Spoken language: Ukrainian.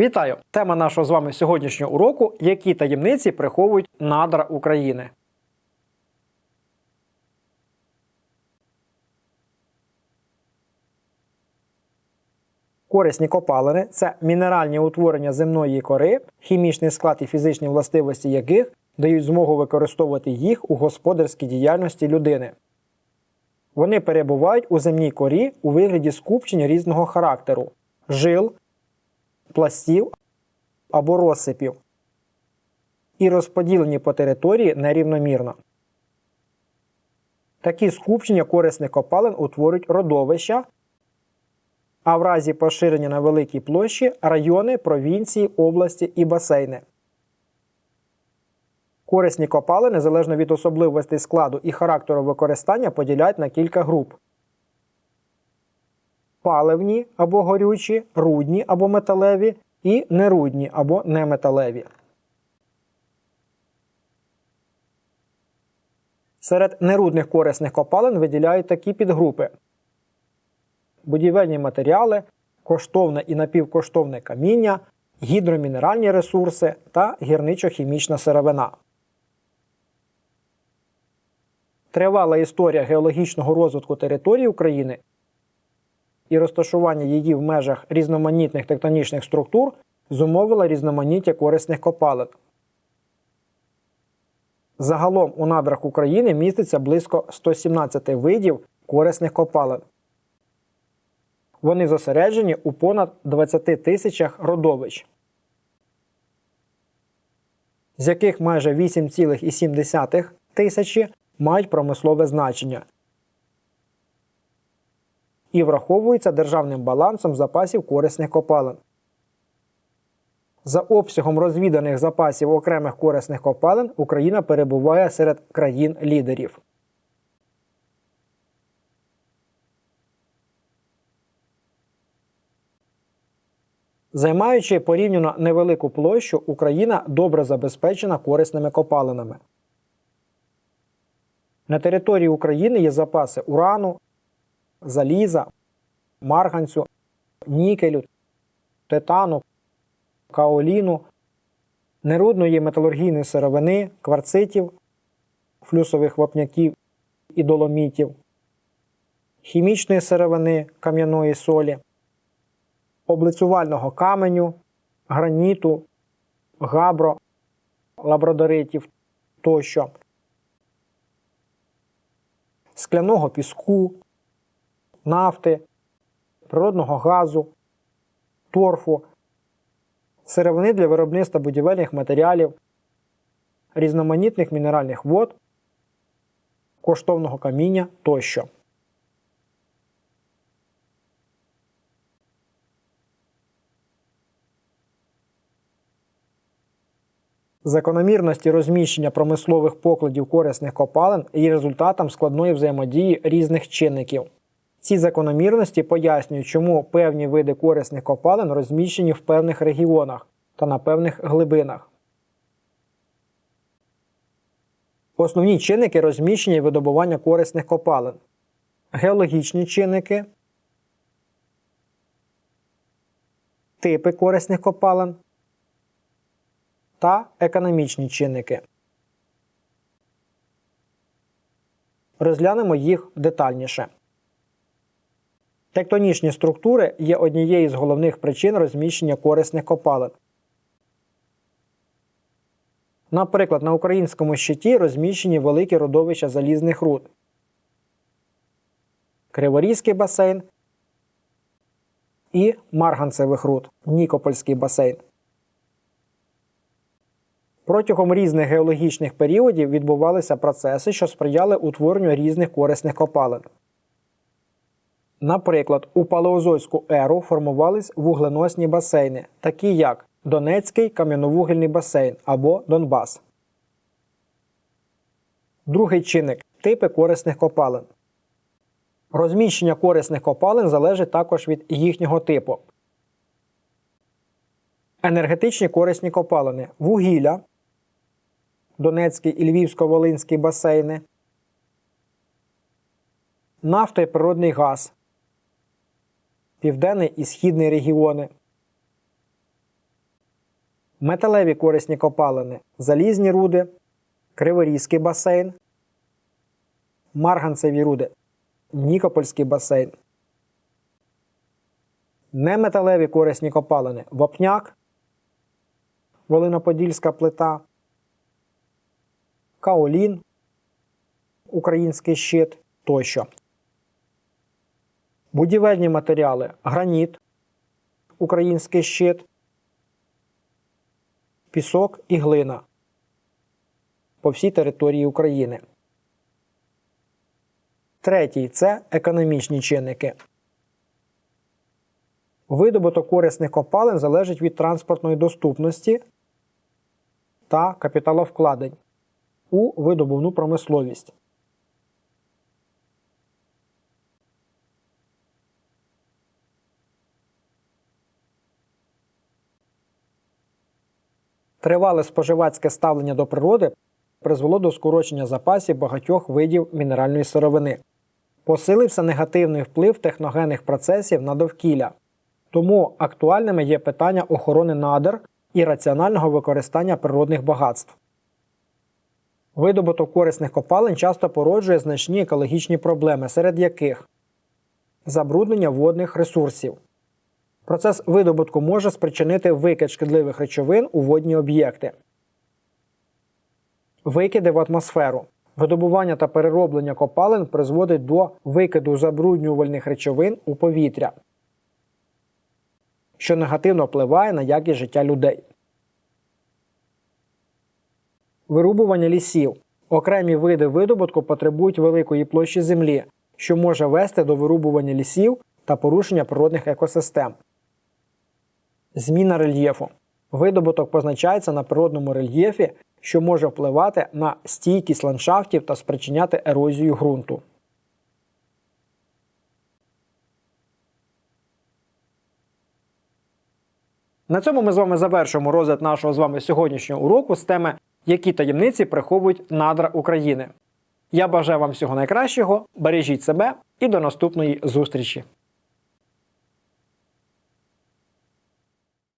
Вітаю! Тема нашого з вами сьогоднішнього уроку які таємниці приховують надра України. Корисні копалини це мінеральні утворення земної кори, хімічний склад і фізичні властивості яких дають змогу використовувати їх у господарській діяльності людини. Вони перебувають у земній корі у вигляді скупчень різного характеру жил, пластів або розсипів і розподілені по території нерівномірно. Такі скупчення корисних копалин утворюють родовища, а в разі поширення на великій площі райони, провінції, області і басейни. Корисні копалини, залежно від особливостей складу і характеру використання, поділяють на кілька груп. Паливні або горючі, рудні або металеві і нерудні або неметалеві. Серед нерудних корисних копалин виділяють такі підгрупи: будівельні матеріали, коштовне і напівкоштовне каміння, гідромінеральні ресурси та гірничо-хімічна сировина. Тривала історія геологічного розвитку території України і розташування її в межах різноманітних тектонічних структур зумовила різноманіття корисних копалин. Загалом у надрах України міститься близько 117 видів корисних копалин. Вони зосереджені у понад 20 тисячах родовищ, з яких майже 8,7 тисячі мають промислове значення і враховуються державним балансом запасів корисних копалин. За обсягом розвіданих запасів окремих корисних копалин Україна перебуває серед країн-лідерів. Займаючи порівняно невелику площу, Україна добре забезпечена корисними копалинами. На території України є запаси урану, заліза, марганцю, нікелю, титану, каоліну, нерудної металургійної сировини, кварцитів, флюсових вапняків і доломітів, хімічної сировини кам'яної солі, облицювального каменю, граніту, габро, лабрадоритів тощо, скляного піску, нафти, природного газу, торфу, сировини для виробництва будівельних матеріалів, різноманітних мінеральних вод, коштовного каміння тощо. Закономірності розміщення промислових покладів корисних копалин є результатом складної взаємодії різних чинників. Ці закономірності пояснюють, чому певні види корисних копалин розміщені в певних регіонах та на певних глибинах. Основні чинники розміщення і видобування корисних копалин. Геологічні чинники, типи корисних копалин та економічні чинники. Розглянемо їх детальніше. Тектонічні структури є однією з головних причин розміщення корисних копалин. Наприклад, на українському щиті розміщені великі родовища залізних руд, Криворізький басейн і марганцевих руд Нікопольський басейн. Протягом різних геологічних періодів відбувалися процеси, що сприяли утворенню різних корисних копалин. Наприклад, у палеозойську еру формувались вугленосні басейни, такі як Донецький кам'яновугільний басейн або Донбас. Другий чинник типи корисних копалин. Розміщення корисних копалин залежить також від їхнього типу. Енергетичні корисні копалини вугілля, Донецький і Львівсько-Волинський басейни, нафта і природний газ, Південний і Східний регіони, металеві корисні копалини, залізні руди, Криворізький басейн, марганцеві руди, Нікопольський басейн. Неметалеві корисні копалини вапняк, Волиноподільська плита, каолін, український щит тощо. Будівельні матеріали граніт, український щит, пісок і глина по всій території України. Третій це економічні чинники. Видобуток корисних копалин залежить від транспортної доступності та капіталовкладень у видобувну промисловість. Тривале споживацьке ставлення до природи призвело до скорочення запасів багатьох видів мінеральної сировини. Посилився негативний вплив техногенних процесів на довкілля. Тому актуальними є питання охорони надр і раціонального використання природних багатств. Видобуток корисних копалин часто породжує значні екологічні проблеми, серед яких забруднення водних ресурсів. Процес видобутку може спричинити викид шкідливих речовин у водні об'єкти, викиди в атмосферу. Видобування та перероблення копалин призводить до викиду забруднювальних речовин у повітря, що негативно впливає на якість життя людей. Вирубування лісів. Окремі види видобутку потребують великої площі землі, що може вести до вирубування лісів та порушення природних екосистем. Зміна рельєфу. Видобуток позначається на природному рельєфі, що може впливати на стійкість ландшафтів та спричиняти ерозію ґрунту. На цьому ми з вами завершуємо розгляд нашого з вами сьогоднішнього уроку з теми, які таємниці приховують надра України. Я бажаю вам всього найкращого, бережіть себе і до наступної зустрічі!